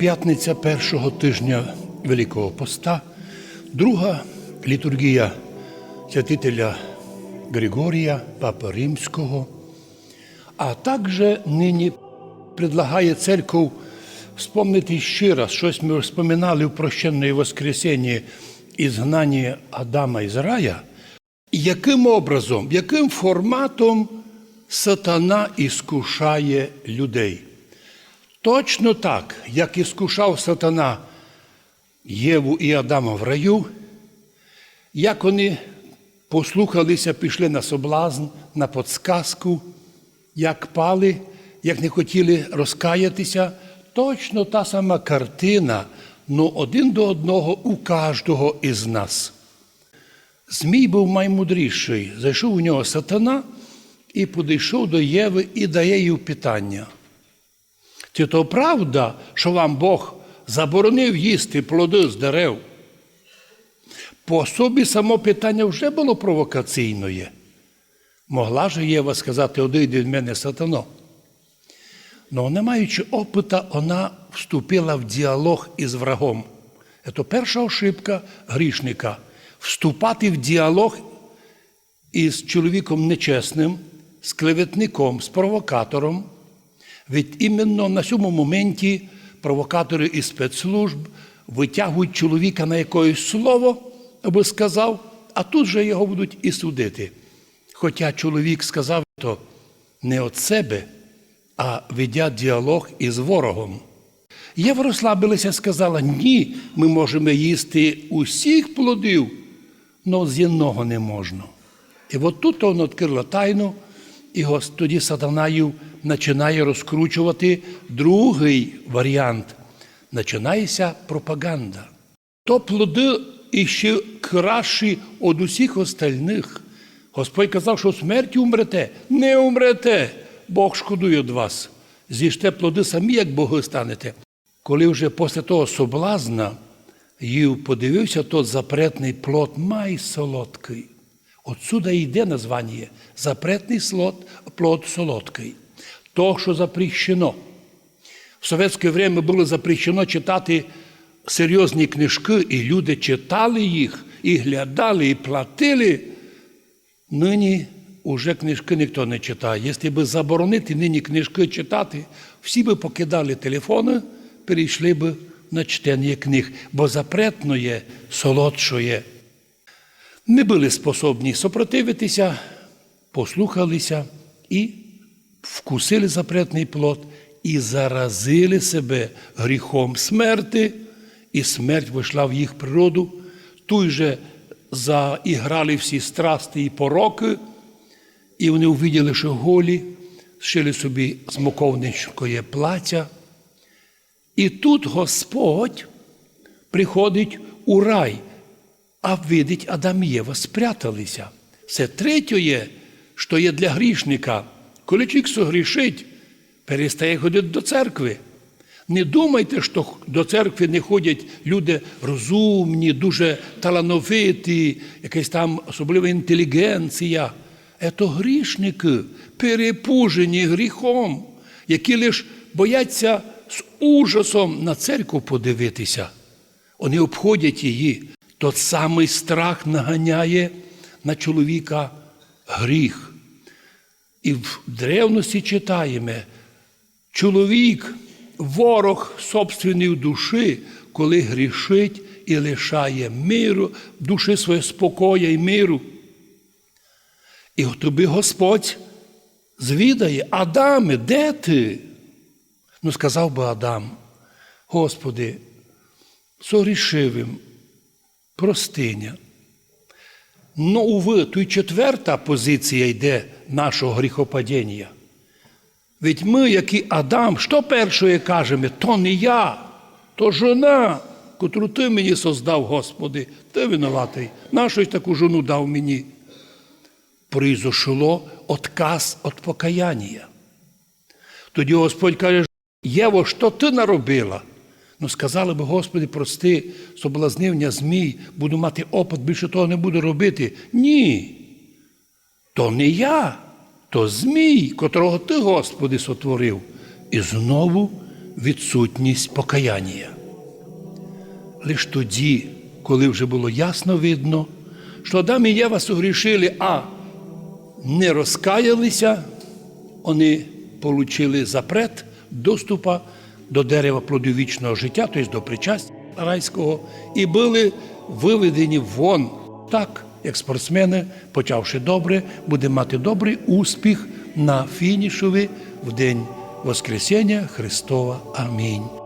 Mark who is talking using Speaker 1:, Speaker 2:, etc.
Speaker 1: П'ятниця першого тижня Великого Поста, друга літургія святителя Григорія, Папи Римського, а також нині предлагає церков вспомнити ще раз, щось ми розпоминали в прощенної Воскресенні ізгнання Адама із рая, яким образом, яким форматом сатана іскушає людей. Точно так, як іскушав сатана Єву і Адама в раю, як вони послухалися, пішли на соблазн, на подсказку, як пали, як не хотіли розкаятися, точно та сама картина, но один до одного у кожного із нас. Змій був наймудріший. Зайшов у нього сатана і підійшов до Єви і дає їй питання. Чи то правда, що вам Бог заборонив їсти плоди з дерев? По собі само питання вже було провокаційне. Могла ж Єва сказати, одійди від мене сатано. Но не маючи опита, вона вступила в діалог із врагом. Це перша ошибка грішника вступати в діалог із чоловіком нечесним, з клеветником, з провокатором. Ведь іменно на цьому моменті провокатори із спецслужб витягують чоловіка на якесь слово, аби сказав, а тут же його будуть і судити. Хоча чоловік сказав то не від себе, а ведя діалог із ворогом. Єва розслабилася, сказала: ні, ми можемо їсти усіх плодів, але з одного не можна. І от тут він відкрила тайну, і тоді сатанаю починає розкручувати другий варіант. Починається пропаганда. То плоди іще кращі від усіх остальних. Господь казав, що смерті умрете, не умрете. Бог шкодує від вас. З'їжте плоди самі, як Боги станете. Коли вже після того соблазна їв подивився, тот запретний плод май солодкий. Отсюда йде названня запретний плод солодкий. То, що запрещено. В совєтське время було запрещено читати серйозні книжки, і люди читали їх, і глядали, і платили. Нині уже книжки ніхто не читає. Якщо би заборонити нині книжки читати, всі би покидали телефони, перейшли б на чтення книг, бо запретно є, солодшо. Не були способні сопротивитися, послухалися і вкусили запретний плод, і заразили себе гріхом смерти, і смерть вийшла в їх природу. Той же заіграли всі страсти і пороки, і вони увиділи, що голі, шили собі смоковничкоє плаття. І тут Господь приходить у рай, а видить Адам і Єва спряталися. Це третє, що є для грішника. Коли чоловік согрішить, перестає ходити до церкви. Не думайте, що до церкви не ходять люди розумні, дуже талановиті, якась там особлива інтелігенція. Це грішники, перепужені гріхом, які лише бояться з ужасом на церкву подивитися. Вони обходять її. Тот самий страх наганяє на чоловіка гріх. І в древності читаємо, чоловік, ворог собственної душі, коли грішить і лишає миру, душі своє спокоя і миру. І тобі Господь звідає, Адаме, де ти? Ну, сказав би Адам, Господи, согрішивим, простиня. Ну, уви, тут четверта позиція йде нашого гріхопадіння. Ведь ми, як і Адам, що першое кажемо? То не я, то жона, котру ти мені создав, Господи, ти винуватий. Ж таку жону дав мені? Произошло отказ від покаяння. Тоді Господь каже, Єво, що ти наробила? Ну, сказали би, Господи, прости, соблазнивня змій, буду мати опит, більше того не буду робити. Ні. То не я, то змій, котрого ти, Господи, сотворив. І знову відсутність покаяння. Лиш тоді, коли вже було ясно видно, що Адам і Єва согрішили, а не розкаялися, вони отримали запрет доступа до дерева плодів вічного життя, тобто до причастя райського, і були виведені вон так, як спортсмени, почавши добре, буде мати добрий успіх на фінішові в день Воскресіння Христова. Амінь.